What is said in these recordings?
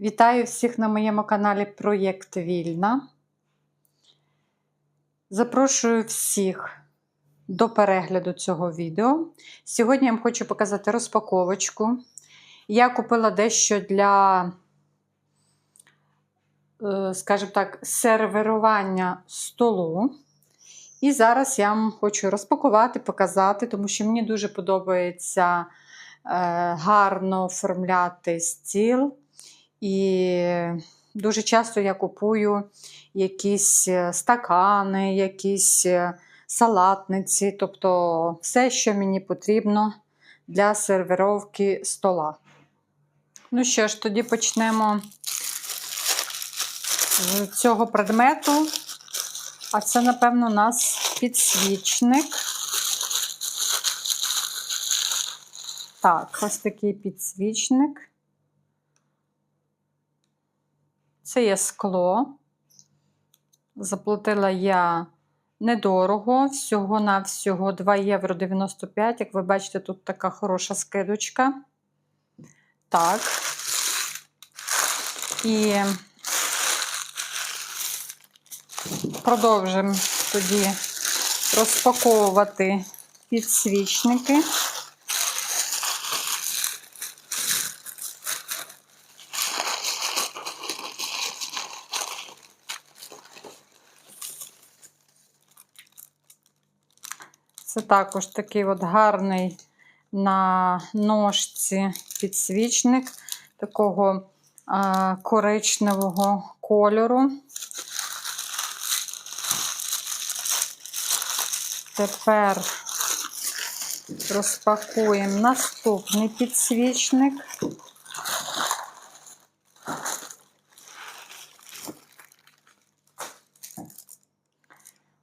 Вітаю всіх на моєму каналі Проєкт Вільна. Запрошую всіх до перегляду цього відео. Сьогодні я вам хочу показати розпаковочку. Я купила дещо для, е, скажімо так, сервірування столу. І зараз я вам хочу розпакувати, показати, тому що мені дуже подобається е, гарно оформляти стіл. І дуже часто я купую якісь е, стакани, якісь е, салатниці, тобто все, що мені потрібно для сервіровки стола. Ну що ж, тоді почнемо з цього предмету. А це, напевно, у нас підсвічник. Так, ось такий підсвічник. Це є скло. Заплатила я недорого, всього-навсього 2 євро 95. Як ви бачите, тут така хороша скидочка. Так. І продовжимо тоді розпаковувати підсвічники. Також такий от гарний на ножці підсвічник такого а, коричневого кольору. Тепер розпакуємо наступний підсвічник.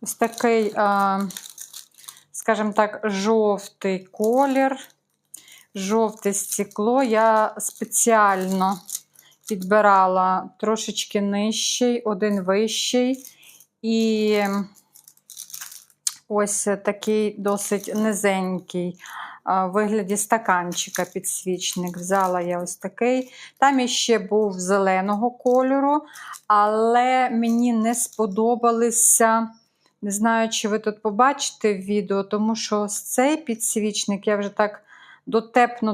Ось такий, а, скажімо так, жовтий колір, жовте стекло. Я спеціально підбирала трошечки нижчий, один вищий. І ось такий досить низенький вигляді стаканчика підсвічник. Взяла я ось такий. Там іще був зеленого кольору, але мені не сподобалися. Не знаю, чи ви тут побачите відео, тому що ось цей підсвічник, я вже так дотепно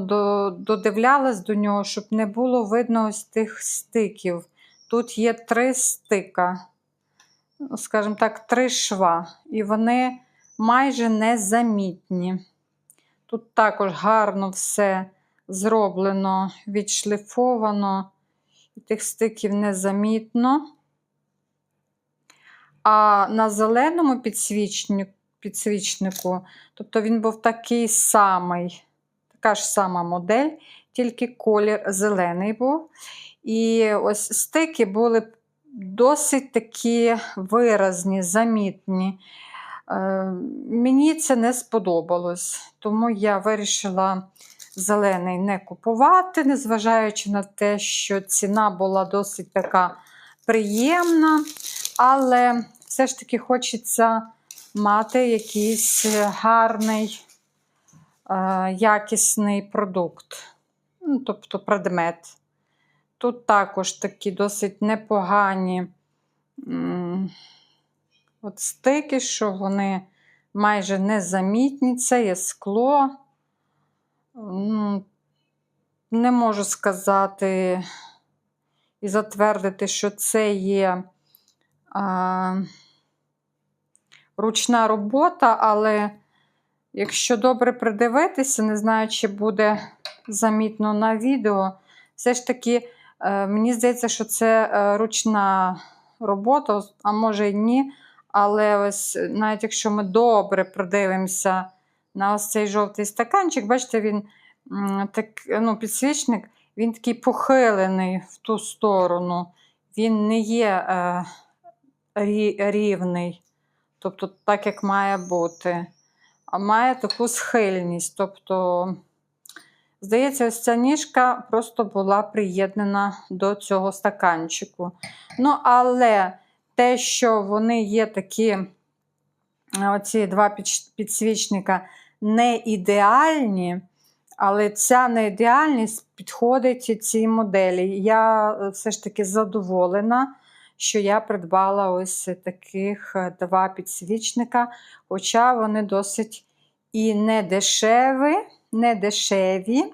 додивлялась до нього, щоб не було видно ось тих стиків. Тут є три стика, ну, скажімо так, три шва, і вони майже незамітні. Тут також гарно все зроблено, відшліфовано, і тих стиків незамітно. А на зеленому підсвічнику, тобто він був такий самий, така ж сама модель, тільки колір зелений був. І ось стики були досить такі виразні, замітні. Е, мені це не сподобалось, тому я вирішила зелений не купувати, незважаючи на те, що ціна була досить така приємна. Але все ж таки хочеться мати якийсь гарний, е, якісний продукт, ну, тобто предмет. Тут також такі досить непогані от стики, що вони майже незамітні, це є скло. Не можу сказати і затвердити, що це є ручна робота, але якщо добре придивитися, не знаю, чи буде замітно на відео, все ж таки, е, мені здається, що це е, ручна робота, а може і ні. Але ось навіть якщо ми добре придивимося на ось цей жовтий стаканчик, бачите, він так, ну, підсвічник, він такий похилений в ту сторону. Він не є е, рівний, тобто так, як має бути, а має таку схильність. Тобто, здається, ось ця ніжка просто була приєднана до цього стаканчику. Ну, але те, що вони є такі, оці два підсвічника, не ідеальні, Але ця неідеальність підходить цій моделі. Я е, все ж таки задоволена, що я придбала ось таких е, два підсвічника, хоча вони досить і не дешеві, не дешеві,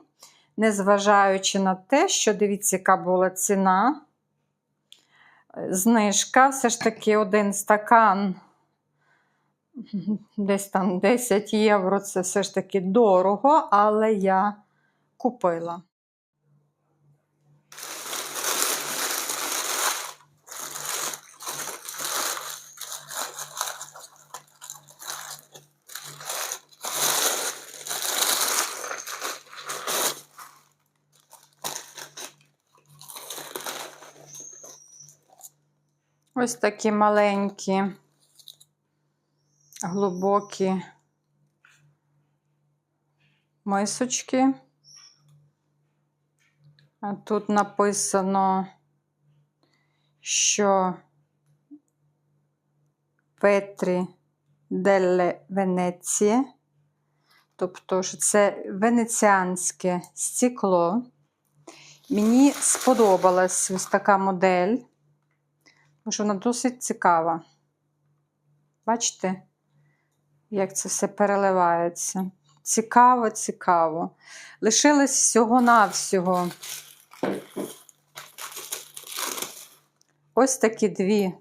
незважаючи на те, що дивіться, яка була ціна. Знижка, все ж таки один стакан десь там 10 євро це все ж таки дорого, але я купила. Ось такі маленькі глибокі мисочки. Тут написано, що Петрі Делле Венеції, тобто, що це венеціанське стекло. Мені сподобалась ось така модель, тому що вона досить цікава. Бачите? як це все переливається. Цікаво, цікаво. Лишилось всього-навсього. Ось такі дві.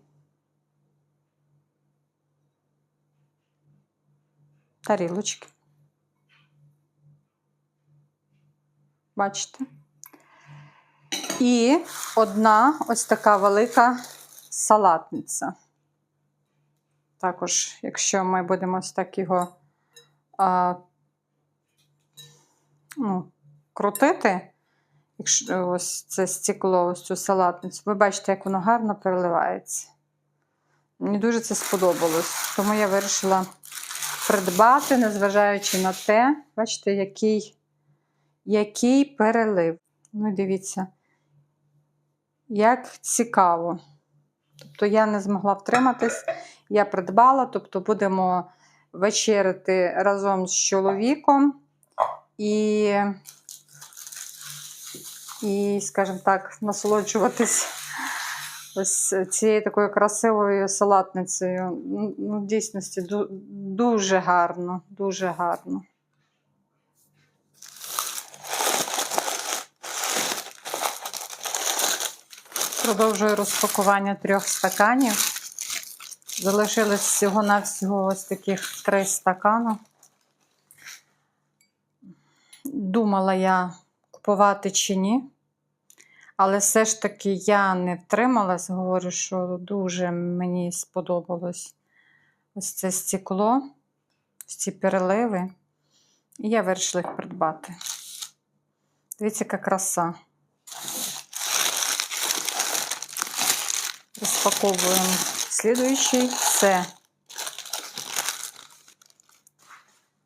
Тарілочки. Бачите? І одна ось така велика салатниця. Також, якщо ми будемо ось так його а, ну, крутити, якщо ось це стекло, ось цю салатницю, ви бачите, як воно гарно переливається. Мені дуже це сподобалось, тому я вирішила придбати, незважаючи на те, бачите, який, який перелив. Ну, дивіться, як цікаво. Тобто я не змогла втриматись, я придбала, тобто будемо вечеряти разом з чоловіком і, і скажімо так, насолоджуватись ось цією такою красивою салатницею. Ну, в дійсності дуже гарно, дуже гарно. Продовжую розпакування трьох стаканів. Залишилось всього-навсього ось таких три стакани. Думала я купувати чи ні. Але все ж таки я не втрималась, говорю, що дуже мені сподобалось ось це стекло, ці переливи. І я вирішила їх придбати. Дивіться, яка краса. Розпаковуємо слідуючий. Це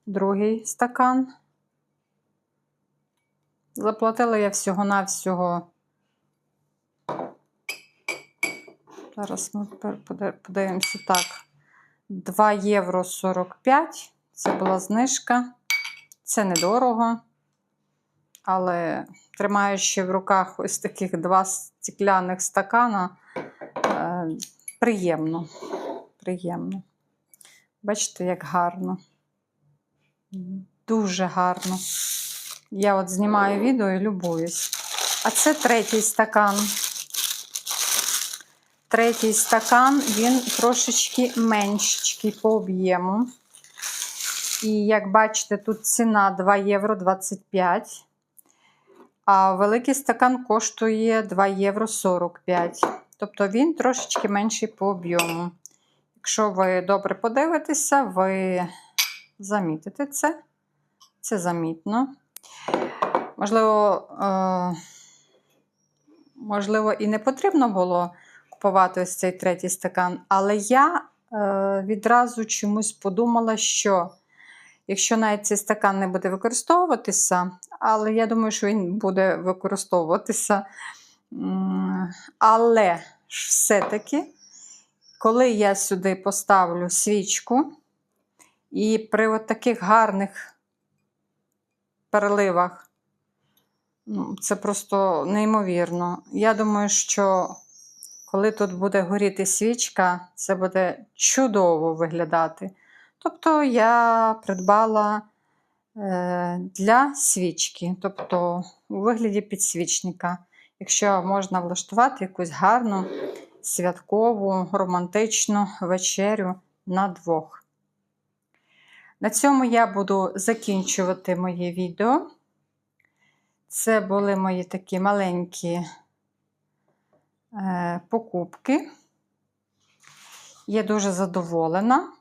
другий стакан. Заплатила я всього-навсього. Зараз ми поди- подивимося так. 2 євро 45. Це була знижка. Це недорого. Але тримаючи в руках ось таких два стекляних стакана, приємно. Приємно. Бачите, як гарно. Дуже гарно. Я от знімаю відео і любуюсь. А це третій стакан. Третій стакан, він трошечки меншечкий по об'єму. І як бачите, тут ціна 2 євро 25. А великий стакан коштує 2 євро 45. Тобто він трошечки менший по об'єму. Якщо ви добре подивитеся, ви замітите це. Це замітно. Можливо, е, можливо, і не потрібно було купувати ось цей третій стакан, але я е, відразу чомусь подумала, що якщо навіть цей стакан не буде використовуватися, але я думаю, що він буде використовуватися. Але ж все-таки, коли я сюди поставлю свічку, і при от таких гарних переливах. Ну, Це просто неймовірно. Я думаю, що коли тут буде горіти свічка, це буде чудово виглядати. Тобто я придбала е, для свічки, тобто у вигляді підсвічника. Якщо можна влаштувати якусь гарну святкову романтичну вечерю на двох. На цьому я буду закінчувати моє відео. Це були мої такі маленькі е, покупки. Я дуже задоволена.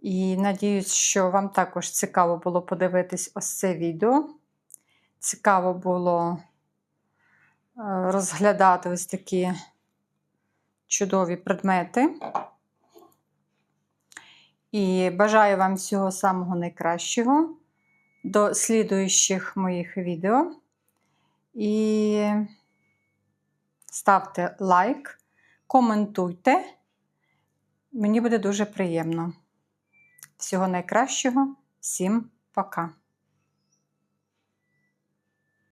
І надіюсь, що вам також цікаво було подивитись ось це відео. Цікаво було розглядати ось такі чудові предмети. І бажаю вам всього самого найкращого до слідуючих моїх відео. І ставте лайк, коментуйте. Мені буде дуже приємно. Всього найкращого, всім пока!